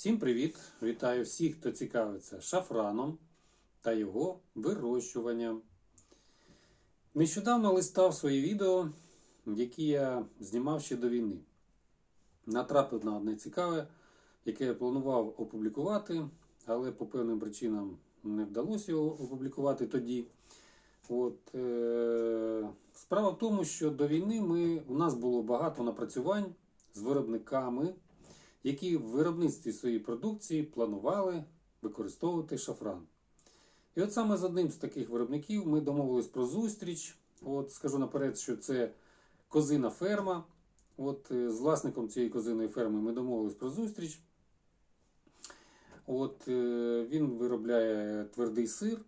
Всім привіт! Вітаю всіх, хто цікавиться шафраном та його вирощуванням. Нещодавно листав свої відео, які я знімав ще до війни. Натрапив на одне цікаве, яке я планував опублікувати, але по певним причинам не вдалося його опублікувати тоді. От, е- справа в тому, що до війни ми, у нас було багато напрацювань з виробниками які в виробництві своєї продукції планували використовувати шафран. І от саме з одним з таких виробників ми домовились про зустріч. От скажу наперед, що це козина ферма. От е, з власником цієї козиної ферми ми домовились про зустріч. От е, він виробляє твердий сир.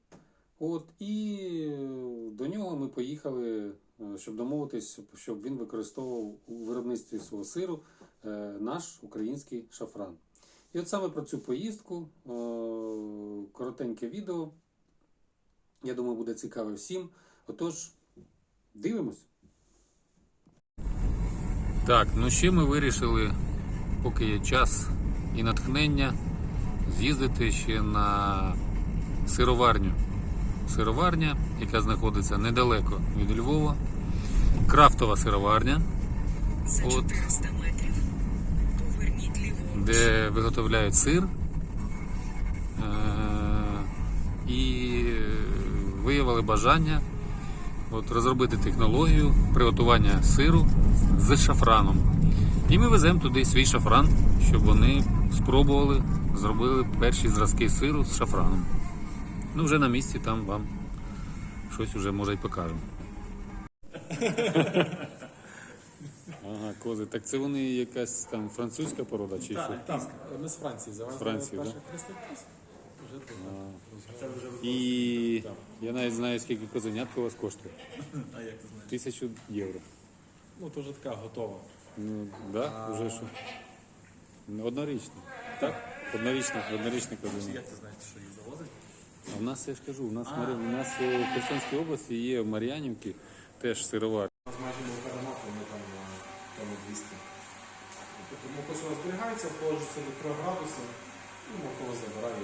От, і е, до нього ми поїхали, щоб домовитись, щоб він використовував у виробництві свого сиру наш український шафран. І от саме про цю поїздку, е, коротеньке відео. Я думаю, буде цікаве всім. Отож, дивимось. Так, ну ще ми вирішили, поки є час і натхнення, з'їздити ще на сироварню. Сироварня, яка знаходиться недалеко від Львова. Крафтова сироварня, За От. 400 метрів. Де виготовляють сир. Е, І виявили бажання от, розробити технологію приготування сиру з шафраном. І ми веземо туди свій шафран, щоб вони спробували, зробили перші зразки сиру з шафраном. Ну, вже на місці там вам щось вже може й покажемо. Ага, кози. Так це вони якась там французька порода чи що? Так, так, ми з Франції завезли Франції, перших да? хрестиків. Вже тут. Це вже І я навіть знаю, скільки козенятка у вас коштує. А як ти знаєш? Тисячу євро. Ну, то вже така готова. Ну, да, вже що? Ну, Однорічно. Так? Однорічна, однорічна козеня. Як ти знаєш, що їх завозить? А в нас, я ж кажу, у нас, в Марі- у нас е, в Херсонській області є в Мар'янівці теж сировар. У нас майже ми перемогли, ми там тому 200. Тому ось вона зберігається, входжується до 3 градусів, і молоко забирає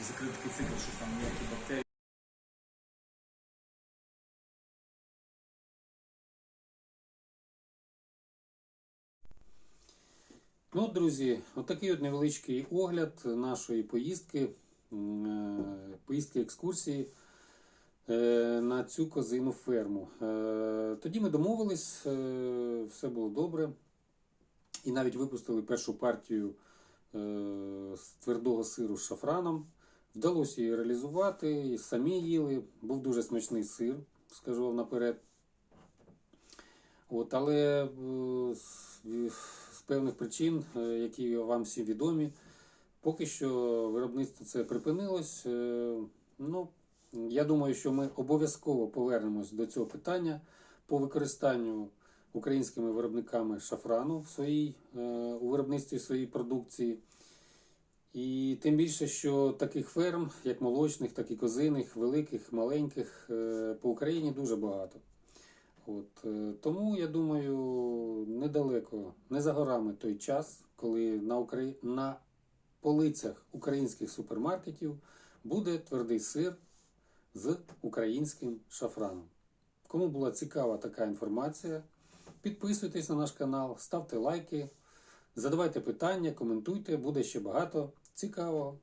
і закритий цикл, що там ніякі бактерії. Ну, друзі, отакий от невеличкий огляд нашої поїздки, е, поїздки екскурсії на цю козину ферму. Е, Тоді ми домовились, е, все було добре. І навіть випустили першу партію е, з твердого сиру з шафраном. Вдалося її реалізувати, і самі їли. Був дуже смачний сир, скажу вам наперед. От, але е, з, певних причин, е, які вам всі відомі, поки що виробництво це припинилось. Е, Ну, я думаю, що ми обов'язково повернемось до цього питання по використанню українськими виробниками шафрану в своїй, е, у виробництві своєї продукції. І тим більше, що таких ферм, як молочних, так і козиних, великих, маленьких, е, по Україні дуже багато. От, е, тому я думаю, недалеко, не за горами той час, коли на, Украї... на полицях українських супермаркетів буде твердий сир з українським шафраном. Кому була цікава така інформація, підписуйтесь на наш канал, ставте лайки, задавайте питання, коментуйте, буде ще багато цікавого.